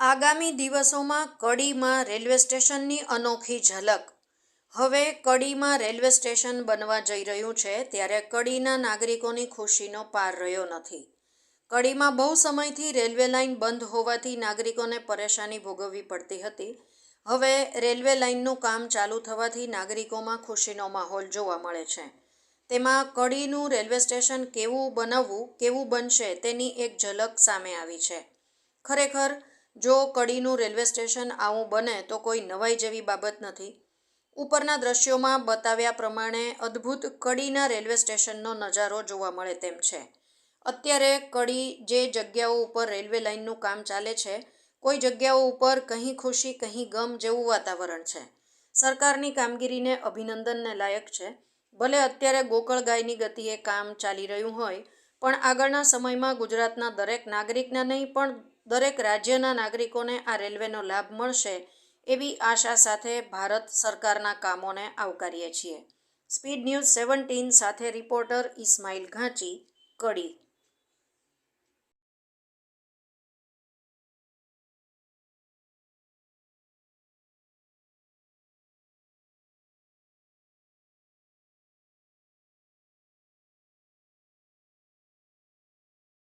આગામી દિવસોમાં કડીમાં રેલવે સ્ટેશનની અનોખી ઝલક. હવે કડીમાં રેલવે સ્ટેશન બનવા જઈ રહ્યું છે ત્યારે કડીના નાગરિકોની ખુશીનો પાર રહ્યો નથી. કડીમાં બહુ સમયથી રેલવે લાઇન બંધ હોવાથી નાગરિકોને પરેશાની ભોગવવી પડતી હતી. હવે રેલવે લાઇનનું કામ ચાલુ થવાથી નાગરિકોમાં ખુશીનો માહોલ જોવા મળે છે. તેમાં કડીનું રેલવે સ્ટેશન કેવું બનાવવું, કેવું બનશે તેની એક ઝલક સામે આવી છે. ખરેખર જો કડીનું રેલવે સ્ટેશન આવું બને તો કોઈ નવાઈ જેવી બાબત નથી. ઉપરના દ્રશ્યોમાં બતાવ્યા પ્રમાણે અદ્ભુત કડીના રેલવે સ્ટેશનનો નજારો જોવા મળે તેમ છે. અત્યારે કડી જે જગ્યાઓ ઉપર રેલવે લાઇનનું કામ ચાલે છે, કોઈ જગ્યાઓ ઉપર કહી ખુશી કહી ગમ જેવું વાતાવરણ છે. સરકારની કામગીરીને અભિનંદનને લાયક છે. ભલે અત્યારે ગોકળ ગાયની ગતિએ કામ ચાલી રહ્યું હોય, પણ આગળના સમયમાં ગુજરાતના દરેક નાગરિકના નહીં, પણ દરેક રાજ્યના નાગરિકોને આ રેલવેનો લાભ મળશે એવી આશા સાથે ભારત સરકારના કામોને આવકારીએ છીએ. સ્પીડ ન્યૂઝ સેવન્ટીન સાથે રિપોર્ટર ઇસ્માઇલ ઘાંચી, કડી.